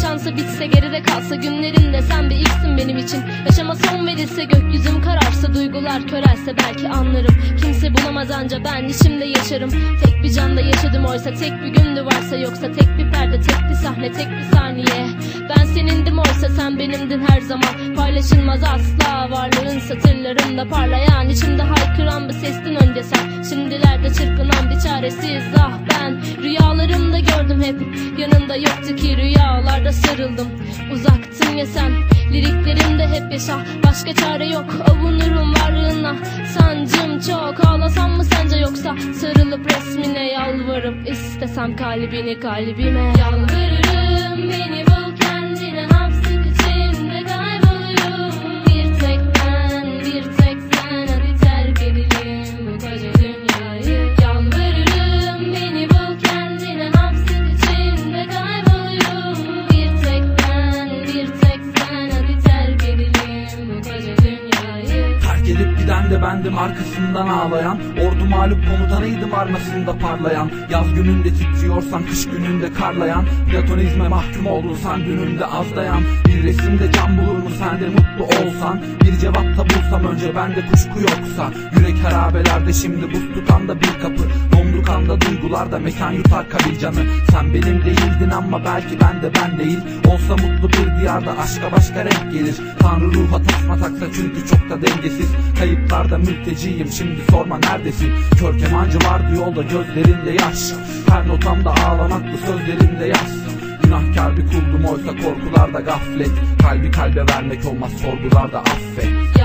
yaşansa bitse geride kalsa günlerimde sen bir ilksin benim için. Yaşama son verilse gökyüzüm kararsa duygular körelse belki anlarım. Kimse bulamaz anca ben içimde yaşarım. Tek bir canda yaşadım oysa tek bir gündü varsa yoksa tek bir perde tek bir sahne tek bir saniye. Ben senindim oysa sen benimdin her zaman. Paylaşılmaz asla varlığın satırlarımda parlayan içimde haykıran bir sestin önce sen. Şimdilerde çırpınan bir çaresiz ah ben. Rüyalarımda gördüm hep yanında yoktu ki rüyalarda sarıldım. Uzaktın ya sen liriklerimde hep yaşa. Başka çare yok avunurum varlığına. Sancım çok ağlasam mı sence yoksa? Sarılıp resmine yalvarıp istesem kalbini kalbime. Yalvarırım beni edip giden de bendim arkasından ağlayan Ordu mağlup komutanıydım armasında parlayan. Yaz gününde titriyorsan kış gününde karlayan Platonizme mahkum oldun sen dününde azlayan. Bir resimde can bulur mu sen de mutlu olsan? Bir cevapta bulsam önce bende kuşku yoksa. Yürek harabelerde şimdi buz tutan da bir kapı. Dondu kanda duygularda mekan yutar kabil canı. Sen benim değildin ama belki ben de ben değil. Olsa mutlu bir diyarda aşka başka renk gelir. Tanrı ruha tasma taksa çünkü çok da dengesiz Kayıplarda mülteciyim şimdi sorma neredesin? Kör kemancı vardı yolda gözlerinde yaş. Her notamda ağlamaklı sözlerimde yaz Günahkar bir kuldum oysa korkularda gaflet. Kalbi kalbe vermek olmaz sorgularda affet